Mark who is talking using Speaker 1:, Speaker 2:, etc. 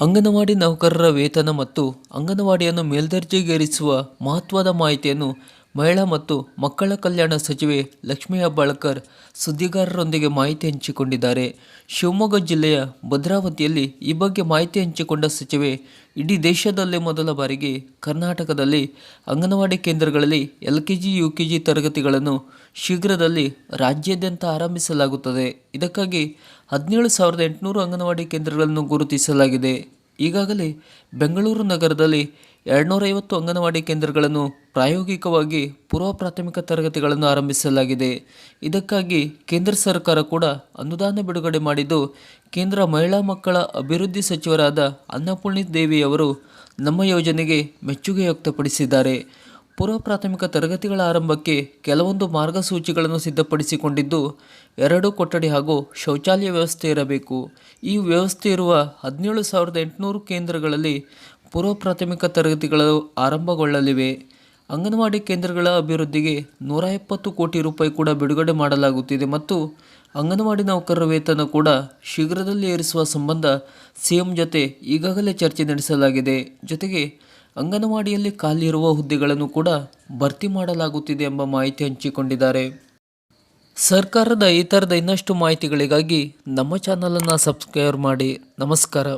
Speaker 1: ಅಂಗನವಾಡಿ ನೌಕರರ ವೇತನ ಮತ್ತು ಅಂಗನವಾಡಿಯನ್ನು ಮೇಲ್ದರ್ಜೆಗೇರಿಸುವ ಮಹತ್ವದ ಮಾಹಿತಿಯನ್ನು ಮಹಿಳಾ ಮತ್ತು ಮಕ್ಕಳ ಕಲ್ಯಾಣ ಸಚಿವೆ ಲಕ್ಷ್ಮೀ ಹೆಬ್ಬಾಳ್ಕರ್ ಸುದ್ದಿಗಾರರೊಂದಿಗೆ ಮಾಹಿತಿ ಹಂಚಿಕೊಂಡಿದ್ದಾರೆ. ಶಿವಮೊಗ್ಗ ಜಿಲ್ಲೆಯ ಭದ್ರಾವತಿಯಲ್ಲಿ ಈ ಬಗ್ಗೆ ಮಾಹಿತಿ ಹಂಚಿಕೊಂಡ ಸಚಿವೆ, ಇಡೀ ದೇಶದಲ್ಲೇ ಮೊದಲ ಬಾರಿಗೆ ಕರ್ನಾಟಕದಲ್ಲಿ ಅಂಗನವಾಡಿ ಕೇಂದ್ರಗಳಲ್ಲಿ L K G U K G ತರಗತಿಗಳನ್ನು ಶೀಘ್ರದಲ್ಲಿ ರಾಜ್ಯಾದ್ಯಂತ ಆರಂಭಿಸಲಾಗುತ್ತದೆ. ಇದಕ್ಕಾಗಿ ಹದಿನೇಳು ಸಾವಿರದ ಎಂಟುನೂರು ಅಂಗನವಾಡಿ ಕೇಂದ್ರಗಳನ್ನು ಗುರುತಿಸಲಾಗಿದೆ. ಈಗಾಗಲೇ ಬೆಂಗಳೂರು ನಗರದಲ್ಲಿ ಎರಡುನೂರೈವತ್ತು ಅಂಗನವಾಡಿ ಕೇಂದ್ರಗಳನ್ನು ಪ್ರಾಯೋಗಿಕವಾಗಿ ಪೂರ್ವ ಪ್ರಾಥಮಿಕ ತರಗತಿಗಳನ್ನು ಆರಂಭಿಸಲಾಗಿದೆ. ಇದಕ್ಕಾಗಿ ಕೇಂದ್ರ ಸರ್ಕಾರ ಕೂಡ ಅನುದಾನ ಬಿಡುಗಡೆ ಮಾಡಿದ್ದು, ಕೇಂದ್ರ ಮಹಿಳಾ ಮಕ್ಕಳ ಅಭಿವೃದ್ಧಿ ಸಚಿವರಾದ ಅನ್ನಪೂರ್ಣಿ ದೇವಿಯವರು ನಮ್ಮ ಯೋಜನೆಗೆ ಮೆಚ್ಚುಗೆ ವ್ಯಕ್ತಪಡಿಸಿದ್ದಾರೆ ಪೂರ್ವ ಪ್ರಾಥಮಿಕ ತರಗತಿಗಳ ಆರಂಭಕ್ಕೆ ಕೆಲವೊಂದು ಮಾರ್ಗಸೂಚಿಗಳನ್ನು ಸಿದ್ಧಪಡಿಸಿಕೊಂಡಿದ್ದು, ಎರಡು ಕೊಠಡಿ ಹಾಗೂ ಶೌಚಾಲಯ ವ್ಯವಸ್ಥೆ ಇರಬೇಕು. ಈ ವ್ಯವಸ್ಥೆ ಇರುವ ಹದಿನೇಳು ಸಾವಿರದ ಎಂಟುನೂರು ಕೇಂದ್ರಗಳಲ್ಲಿ ಪೂರ್ವ ಪ್ರಾಥಮಿಕ ತರಗತಿಗಳು ಆರಂಭಗೊಳ್ಳಲಿವೆ. ಅಂಗನವಾಡಿ ಕೇಂದ್ರಗಳ ಅಭಿವೃದ್ಧಿಗೆ ನೂರ ಎಪ್ಪತ್ತು ಕೋಟಿ ರೂಪಾಯಿ ಕೂಡ ಬಿಡುಗಡೆ ಮಾಡಲಾಗುತ್ತಿದೆ ಮತ್ತು ಅಂಗನವಾಡಿ ನೌಕರರ ವೇತನ ಕೂಡ ಶೀಘ್ರದಲ್ಲಿ ಏರಿಸುವ ಸಂಬಂಧ ಸಿಎಂ ಜೊತೆ ಈಗಾಗಲೇ ಚರ್ಚೆ ನಡೆಸಲಾಗಿದೆ. ಜೊತೆಗೆ ಅಂಗನವಾಡಿಯಲ್ಲಿ ಖಾಲಿ ಇರುವ ಹುದ್ದೆಗಳನ್ನು ಕೂಡ ಭರ್ತಿ ಮಾಡಲಾಗುತ್ತಿದೆ ಎಂಬ ಮಾಹಿತಿ ಹಂಚಿಕೊಂಡಿದ್ದಾರೆ. ಸರ್ಕಾರದ ಈ ಥರದ ಇನ್ನಷ್ಟು ಮಾಹಿತಿಗಳಿಗಾಗಿ ನಮ್ಮ ಚಾನಲನ್ನು ಸಬ್ಸ್ಕ್ರೈಬ್ ಮಾಡಿ. ನಮಸ್ಕಾರ.